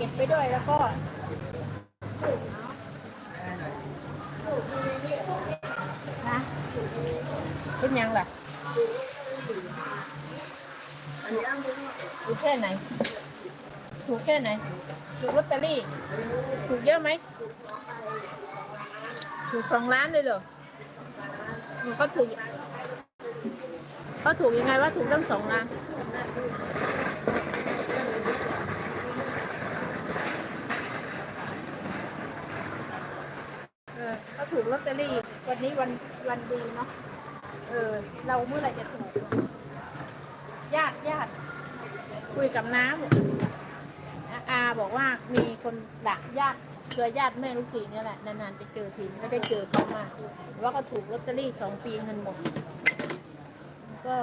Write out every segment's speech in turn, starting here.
เก็บไปด้วยแล้วก็นะเป็นยังล่ะถูกแค่ไหน ถูกแค่ไหน ถูกลอตเตอรี่ ถูกเยอะไหม ถูกสองล้านเลยเหรอมันก็ถูกเขาถูกยังไงว่าถูกตั้งสองล้าน เออก็ถูก ลอตเตอรี่ วันนี้วันวันดีเนาะเออ เราเมื่อไหร่จะถูก ญาติญาติคุยกับน้าบอาบอกว่ามีคนดักญาติเครือญาติแม่ลูกสีเนี่ยแหละ นานๆจะเจอทีไม่ได้เจอเขามาว่าก็ถูกลอตเตอรี่สองปีเงินหมด ก็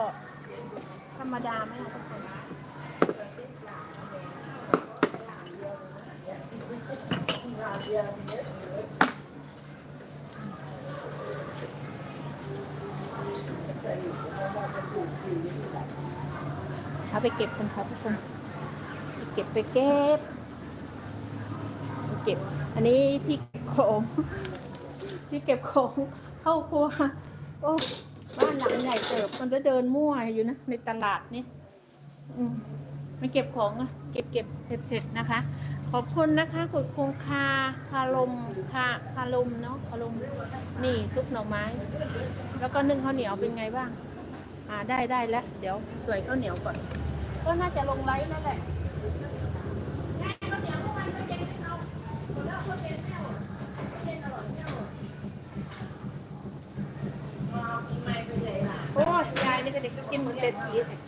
ธรรมดาไหมล่ะทุกคนเเอาไปเก็บกันครับทุกคนไปเก็บไปเก็บไปเก็บ อันนี้ที่เก็บของที่เก็บของเข้าครัวโอ้บ้านหลังใหญ่เติบมันจะเดินมั่วอยู่นะในตลาดนี่อืมมาเก็บของอะเก็บเก็บเสร็จเสร็จนะคะ ขอบคุณนะคะคุณคงคาคาลมคาคาลมเนาะคาลมนี่ซุปหน่อไม้ แล้วก็นึ่งข้าวเหนียวเป็นไงบ้าง อ่าได้ได้แล้ว เดี๋ยวสวยข้าวเหนียวก่อน ก็น่าจะลงไลฟ์นั่นแหละโอ้ยยายนี่ก็เด็กก็กินเหมือนเศรษฐีเลย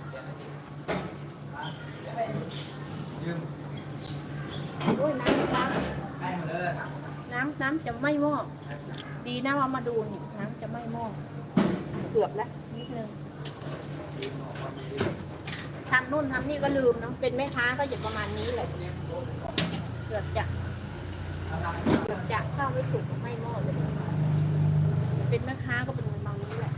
โอ้ยน้ำน้ำน้ำน้ำจะไม่หม้อดีนะว่ามาดูนี่น้ำจะไม่หม้อเกือบแล้วนิดนึง ทำนู่นทำนี่ก็ลืมเนาะเป็นแม่ค้าก็อย่างประมาณนี้เลยเกือบจะเกือบจะข้าวไม่สุกไม่หม้อเลยเป็นแม่ค้าก็เป็นประมาณนี้แหละ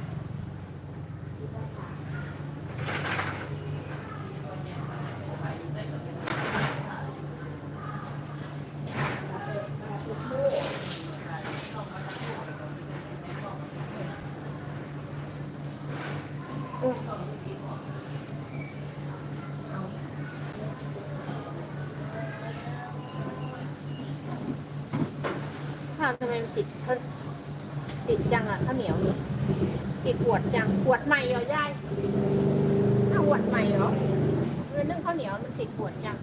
เอ ข้าทำไมมันติดเขาติดจังอะข้าวเหนียวนี่ติดขวดจังขวดใหม่เหรอยายข้าวขวดใหม่เหรอเออนึ่งข้าวเหนียวมันติดขวดจัง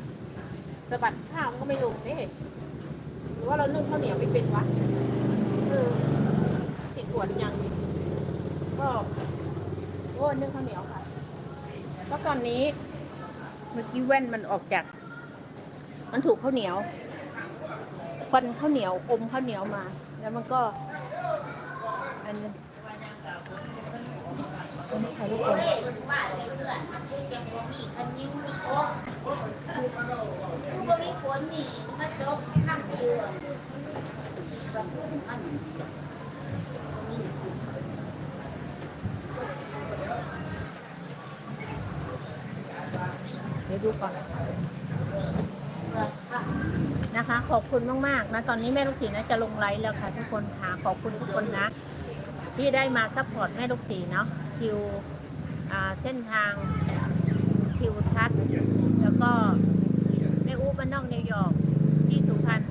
สะบัดข้าวมันก็ไม่ลงเด้หรือว่าเรานึ่งข้าวเหนียวไม่เป็นวะเออติดขวดจังก็โอ้นึ่งข้าวเหนียวค่ะแล้วตอนนี้เมื่อกี้แว่นมันออกจาก มันถูกข้าวเหนียว วันข้าวเหนียวอมข้าวเหนียวมา แล้วมันก็อันนี้ค่ะทุกคนเดี๋ยวดูก่อน นะคะ ขอบคุณมากๆนะตอนนี้แม่ลูกศรีนะจะลงไลฟ์แล้วค่ะทุกคนค่ะขอบคุณทุกคนนะ ที่ได้มาซัพพอร์ตแม่ลูกศรีเนาะคิวเส้นทางคิวทัศน์แล้วก็แม่อูบ้านนอกนิวยอร์กพี่สุพรรณ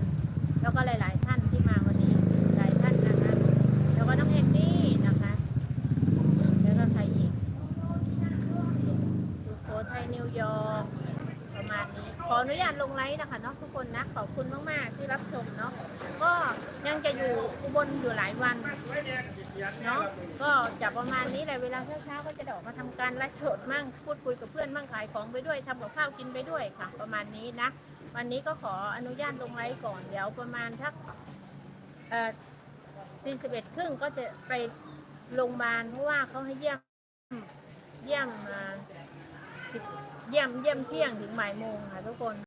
แล้วก็หลาย ๆ ท่านที่มาวันนี้หลายท่านนะคะแล้วก็น้องเอ็นนี่นะคะแล้วก็ใครอีกสุโขทัยนิวยอร์ก ประมาณนี้ ขออนุญาตลงไลฟ์นะคะเนาะทุก คุณมากๆที่รับชมเนาะก็ยังจะอยู่อุบลอยู่หลายวันเนาะก็จะประมาณนี้แหละเวลาเช้าๆก็จะได้ออกมาทำการไลฟ์สดมั่งพูดคุยกับเพื่อนมั่งขายของไปด้วยทำกับข้าวกินไปด้วยค่ะ ประมาณนี้นะ วันนี้ก็ขออนุญาตลงไลฟ์ก่อนเดี๋ยวประมาณทักเอ่อตีสิบเอ็ดครึ่งก็จะไปโรงพยาบาลเพราะว่าเขาให้เยี่ยมเยี่ยมมาเยี่ยมเยี่ยมเที่ยงถึงบ่ายโมงค่ะทุกคน